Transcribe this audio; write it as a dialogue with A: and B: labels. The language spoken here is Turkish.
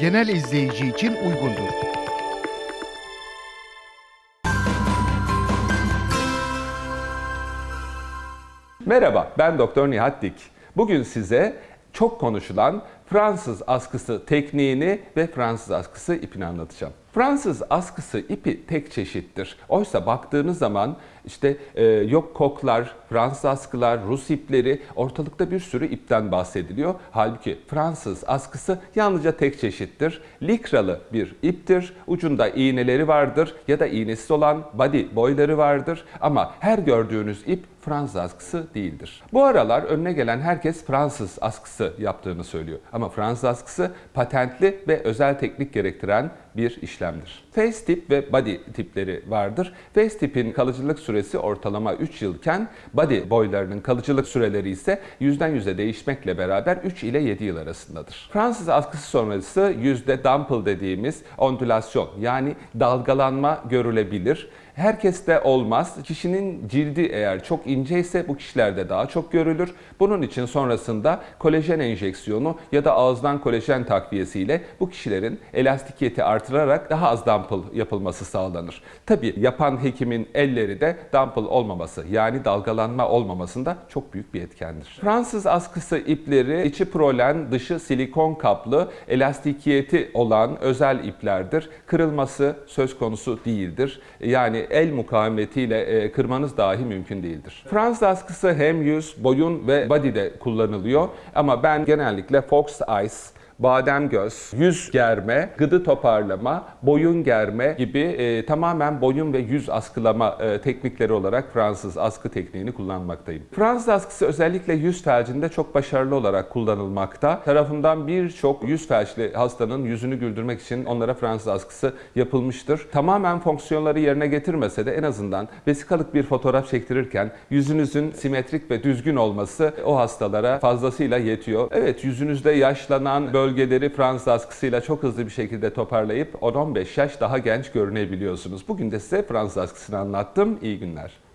A: genel izleyici için uygundur.
B: Merhaba, ben Doktor Nihat Dik. Bugün size çok konuşulan Fransız askısı tekniğini ve Fransız askısı ipini anlatacağım. Fransız askısı ipi tek çeşittir. Oysa baktığınız zaman işte e, yok koklar, Fransız askılar, Rus ipleri ortalıkta bir sürü ipten bahsediliyor. Halbuki Fransız askısı yalnızca tek çeşittir. Likralı bir iptir. Ucunda iğneleri vardır ya da iğnesiz olan body boyları vardır. Ama her gördüğünüz ip Fransız askısı değildir. Bu aralar önüne gelen herkes Fransız askısı yaptığını söylüyor. Ama Fransız askısı patentli ve özel teknik gerektiren bir işlemdir. Face tip ve body tipleri vardır. Face tipin kalıcılık süresi ortalama 3 yılken body boylarının kalıcılık süreleri ise yüzden yüze değişmekle beraber 3 ile 7 yıl arasındadır. Fransız askısı sonrası yüzde dample dediğimiz ondülasyon yani dalgalanma görülebilir. Herkeste olmaz. Kişinin cildi eğer çok ince ise bu kişilerde daha çok görülür. Bunun için sonrasında kolajen enjeksiyonu ya da ağızdan kolajen takviyesiyle bu kişilerin elastikiyeti artırarak daha az dample yapılması sağlanır. Tabi yapan hekimin elleri de dample olmaması yani dalgalanma olmamasında çok büyük bir etkendir. Fransız askısı ipleri içi prolen dışı silikon kaplı elastikiyeti olan özel iplerdir. Kırılması söz konusu değildir. Yani el mukavemetiyle e, kırmanız dahi mümkün değildir. Fransız askısı hem yüz, boyun ve body'de kullanılıyor ama ben genellikle Fox ice. Badem göz, yüz germe, gıdı toparlama, boyun germe gibi e, tamamen boyun ve yüz askılama e, teknikleri olarak Fransız askı tekniğini kullanmaktayım. Fransız askısı özellikle yüz felcinde çok başarılı olarak kullanılmakta. Tarafından birçok yüz felçli hastanın yüzünü güldürmek için onlara Fransız askısı yapılmıştır. Tamamen fonksiyonları yerine getirmese de en azından vesikalık bir fotoğraf çektirirken yüzünüzün simetrik ve düzgün olması o hastalara fazlasıyla yetiyor. Evet yüzünüzde yaşlanan bölgeleri Fransız askısıyla çok hızlı bir şekilde toparlayıp 10-15 yaş daha genç görünebiliyorsunuz. Bugün de size Fransız askısını anlattım. İyi günler.